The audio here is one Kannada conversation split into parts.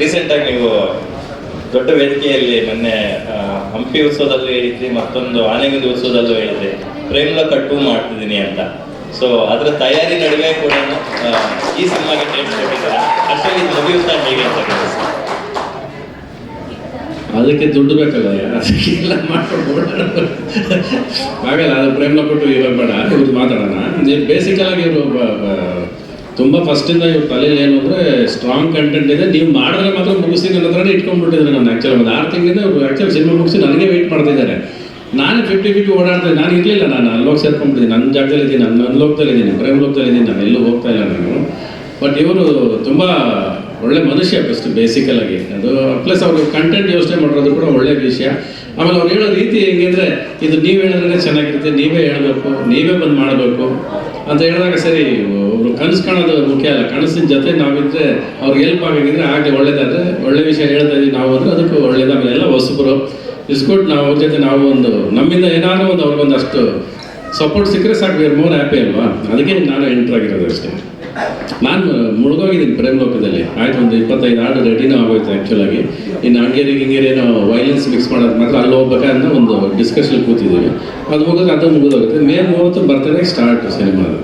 ರೀಸೆಂಟ್ ಆಗಿ ನೀವು ದೊಡ್ಡ ವೇದಿಕೆಯಲ್ಲಿ ಮೊನ್ನೆ ಹಂಪಿ ಉತ್ಸವದಲ್ಲೂ ಹೇಳಿದ್ರಿ, ಮತ್ತೊಂದು ಆನೆಗುಂದಿ ಉತ್ಸವದಲ್ಲೂ ಹೇಳಿದ್ರಿ. ಪ್ರೇಮ್ಲ ಕಟ್ಟು ಮಾಡ್ತಿದ್ದೀನಿ ಅಂತ. ಸೊ ಅದರ ತಯಾರಿ ನಡುವೆ ಕೂಡ ಈ ಸಿನಿಮಾಗೆ ಟೈಮ್ ಕೊಟ್ಟಿದ್ದಾರೆ? ಹೇಗೆ ಅಂತ. ಅದಕ್ಕೆ ದುಡ್ಡು ಬೇಕಲ್ಲ ಅದಕ್ಕೆಲ್ಲ ಮಾಡ್ಕೊಂಡು ಆಗಲ್ಲ ಅದು ಪ್ರೇಮ್ಲ ಕೊಟ್ಟು ಇವಾಗ ಬೇಡ ಮಾತಾಡೋಣ. ಬೇಸಿಕಲ್ ಆಗಿ ಇವರು ತುಂಬ ಫಸ್ಟಿಂದ ಇವ್ರ ತಲೆಯಲ್ಲಿ ಏನು ಅಂದರೆ ಸ್ಟ್ರಾಂಗ್ ಕಂಟೆಂಟ್ ಇದೆ. ನೀವು ಮಾಡಿದ್ರೆ ಮಾತ್ರ ಮುಗಿಸಿ ನನ್ನ ಹತ್ರನೇ ನಾನು ಆ್ಯಕ್ಚುಲಿ ಒಂದು ಆರು ತಿಂಗಳಿಂದ ಇವ್ರು ಆ್ಯಕ್ಚುಲಿ ಸಿನಿಮಾ ಮುಗಿಸಿ ನನಗೆ ವೆಯ್ಟ್ ಮಾಡ್ತಿದ್ದಾರೆ ನಾನು ಫಿಫ್ಟಿ ಫಿಫ್ಟಿ ಓಡಾಡ್ತಾ ನಾನು ಇರಲಿಲ್ಲ. ನಾನು ಅಲ್ಲೋಗಿ ಸೇರ್ಕೊಂಡ್ಬಿಟ್ಟಿದ್ದೀನಿ. ನನ್ನ ಜಾಗದಲ್ಲಿ ಇದ್ದೀನಿ. ನನ್ನ ನನ್ನ ಲೋಕದಲ್ಲಿ ಇದ್ದೀನಿ. ಪ್ರೇಮ್ ಲೋಕದಲ್ಲಿ ಇದ್ದೀನಿ. ನಾನು ಎಲ್ಲೂ ಹೋಗ್ತಾ ಇಲ್ಲ ನಾನು. ಬಟ್ ಇವರು ತುಂಬ ಒಳ್ಳೆ ಮನುಷ್ಯ ಫಸ್ಟ್ ಬೇಸಿಕಲ್ ಆಗಿ. ಅದು ಪ್ಲಸ್ ಅವರು ಕಂಟೆಂಟ್ ಯೋಚನೆ ಮಾಡಿರೋದು ಕೂಡ ಒಳ್ಳೆ ವಿಷಯ. ಆಮೇಲೆ ಅವ್ರು ಹೇಳೋ ರೀತಿ ಹೆಂಗಿದ್ರೆ ಇದು ನೀವು ಹೇಳಿದ್ರೆ ಚೆನ್ನಾಗಿರುತ್ತೆ, ನೀವೇ ಹೇಳಬೇಕು, ನೀವೇ ಬಂದು ಮಾಡಬೇಕು ಅಂತ ಹೇಳಿದಾಗ ಸರಿ, ಒಬ್ರು ಕನಸು ಕಾಣೋದು ಮುಖ್ಯ ಅಲ್ಲ. ಕನಸಿನ ಜೊತೆ ನಾವಿದ್ರೆ ಅವ್ರಿಗೆ ಹೆಲ್ಪ್ ಆಗಿದ್ರೆ ಹಾಗೆ ಒಳ್ಳೇದಾದ್ರೆ ಒಳ್ಳೆ ವಿಷಯ ಹೇಳ್ತಾ ಇದೀವಿ ನಾವು ಅಂದ್ರೆ ಅದಕ್ಕೂ ಒಳ್ಳೇದು. ಆಮೇಲೆ ಎಲ್ಲ ಹೊಸಬರು ಇಸ್ಕೊಟ್ಟು ನಾವು ಅವ್ರ ಜೊತೆ ನಾವು ಒಂದು, ನಮ್ಮಿಂದ ಏನಾದರೂ ಒಂದು ಅವ್ರಿಗೊಂದಷ್ಟು ಸಪೋರ್ಟ್ ಸಿಕ್ಕರೆ ಸಾಕು. ಮೋರ್ ಹ್ಯಾಪಿ ಅಲ್ವಾ? ಅದಕ್ಕೆ ನಾನು ಎಂಟರ್ ಆಗಿರೋದು ಅಷ್ಟೇ. ನಾನು ಮುಳುಗೋಗಿದ್ದೀನಿ ಪ್ರೇಮ್ ಲೋಕದಲ್ಲಿ. ಆಯ್ತು, ಒಂದು ಇಪ್ಪತ್ತೈದು ಹಾಡು ರೆಡಿನೂ ಆಗೋಯ್ತು ಆ್ಯಕ್ಚುಲಾಗಿ ಇನ್ನು ಹಂಗೇರಿ ಹಿಂಗೇರಿ ಏನೋ ವೈಲೆನ್ಸ್ ಮಿಕ್ಸ್ ಮಾಡೋದು ಮಾತ್ರ ಅಲ್ಲಿ ಹೋಗ್ಬೇಕನ್ನೋ ಒಂದು ಡಿಸ್ಕಷನ್ ಕೂತಿದ್ದೀವಿ. ಅದು ಹೋಗೋದು ಅದು ಮುಗಿದೋಗುತ್ತೆ. ಮೇ ಮೂವತ್ತು ಬರ್ತಾನೆ ಸ್ಟಾರ್ಟ್ ಸಿನಿಮಾ ಅದು.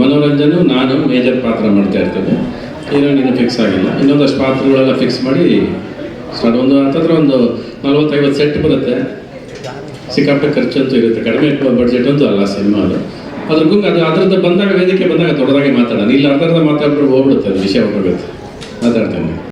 ಮನೋರಂಜನು, ನಾನು ಮೇಜರ್ ಪಾತ್ರ ಮಾಡ್ತಾ ಇರ್ತೇನೆ. ಇನ್ನೂ ಫಿಕ್ಸ್ ಆಗಿಲ್ಲ. ಇನ್ನೊಂದಷ್ಟು ಪಾತ್ರಗಳೆಲ್ಲ ಫಿಕ್ಸ್ ಮಾಡಿ ಸ್ಟಾರ್ಟ್ ಒಂದು ಅಂತಂದ್ರೆ ಒಂದು ನಲ್ವತ್ತೈವತ್ತು ಸೆಟ್ ಬರುತ್ತೆ. ಸಿಕ್ಕಾಪಟ್ಟೆ ಖರ್ಚಂತೂ ಇರುತ್ತೆ. ಕಡಿಮೆ ಬಡ್ಜೆಟ್ ಅಂತೂ ಅಲ್ಲ ಸಿನಿಮಾ ಅದು. ಅದ್ರ ಗುಂಗ್ ಅದು ಅದ್ರದ್ದು ಬಂದಾಗ ವೇದಿಕೆ ಬಂದಾಗ ದೊಡ್ಡದಾಗಿ ಮಾತಾಡೋಣ. ಇಲ್ಲ ಅರ್ಧ ಮಾತಾಡ್ಬಿಟ್ಟು ಹೋಗ್ಬಿಡುತ್ತೆ ಅದು ವಿಷಯ ಹೋಗ್ಬಿಡುತ್ತೆ. ಮಾತಾಡ್ತೇನೆ.